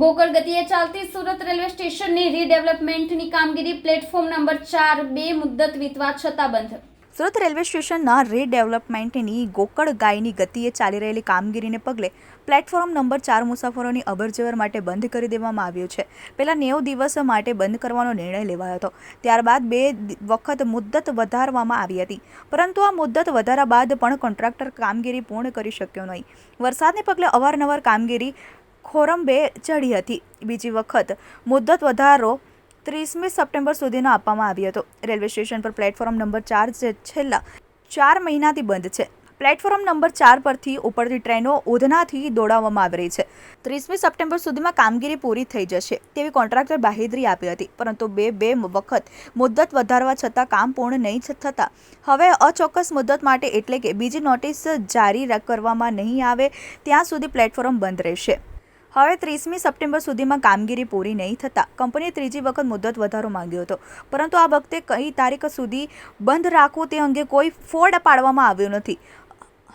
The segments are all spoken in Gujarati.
ગોકળ ગતિએ ચાલતી સુરત રેલવે સ્ટેશનની રીડેવલપમેન્ટની કામગીરી પ્લેટફોર્મ નંબર ચાર બે મુદ્દત વીતવા છતાં બંધ. સુરત રેલવે સ્ટેશનના રીડેવલપમેન્ટની ગોકળ ગાયની ગતિએ ચાલી રહેલી કામગીરીને પગલે પ્લેટફોર્મ નંબર ચાર મુસાફરોની અવરજવર માટે બંધ કરી દેવામાં આવ્યું છે. પહેલાં નેવું દિવસ માટે બંધ કરવાનો નિર્ણય લેવાયો હતો. ત્યારબાદ બે વખત મુદ્દત વધારવામાં આવી હતી. પરંતુ આ મુદ્દત વધારા બાદ પણ કોન્ટ્રાક્ટર કામગીરી પૂર્ણ કરી શક્યો નહીં. વરસાદને પગલે અવારનવાર કામગીરી ખોરંબે ચઢી હતી. બીજી વખત મુદ્દત વધારો ત્રીસમી સપ્ટેમ્બર સુધીનો આપવામાં આવ્યો હતો. રેલવે સ્ટેશન પર પ્લેટફોર્મ નંબર ચાર જે છેલ્લા ચાર મહિનાથી બંધ છે. પ્લેટફોર્મ નંબર ચાર પરથી ઉપડતી ટ્રેનો ઉધનાથી દોડાવવામાં આવી રહી છે. ત્રીસમી સપ્ટેમ્બર સુધીમાં કામગીરી પૂરી થઈ જશે તેવી કોન્ટ્રાક્ટર બાહેદરી આપી હતી. પરંતુ બે બે વખત મુદ્દત વધારવા છતાં કામ પૂર્ણ નહીં થતાં હવે અચોક્કસ મુદ્દત માટે એટલે કે બીજી નોટિસ જારી કરવામાં નહીં આવે ત્યાં સુધી પ્લેટફોર્મ બંધ રહેશે. હવે ત્રીસમી સપ્ટેમ્બર સુધીમાં કામગીરી પૂરી નહીં થતાં કંપનીએ ત્રીજી વખત મુદ્દત વધારો માંગ્યો હતો. પરંતુ આ વખતે કઈ તારીખ સુધી બંધ રાખવું તે અંગે કોઈ ફોડ પાડવામાં આવ્યો નથી.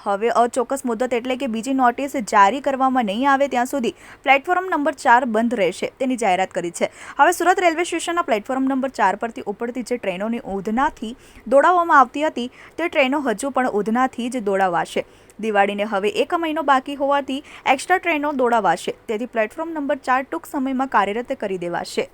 હવે અચોક્કસ મુદ્દત એટલે કે બીજી નોટિસ જારી કરવામાં નહીં આવે ત્યાં સુધી પ્લેટફોર્મ નંબર ચાર બંધ રહેશે તેની જાહેરાત કરી છે. હવે સુરત રેલવે સ્ટેશનના પ્લેટફોર્મ નંબર ચાર પરથી ઉપડતી જે ટ્રેનોની ઉધનાથી દોડાવવામાં આવતી હતી, તે ટ્રેનો હજુ પણ ઉધનાથી જ દોડાવાશે. દિવાળીને હવે એક મહિનો બાકી હોવાથી એક્સ્ટ્રા ટ્રેનો દોડાવાશે. તેથી પ્લેટફોર્મ નંબર ચાર ટૂંક સમયમાં કાર્યરત કરી દેવાશે.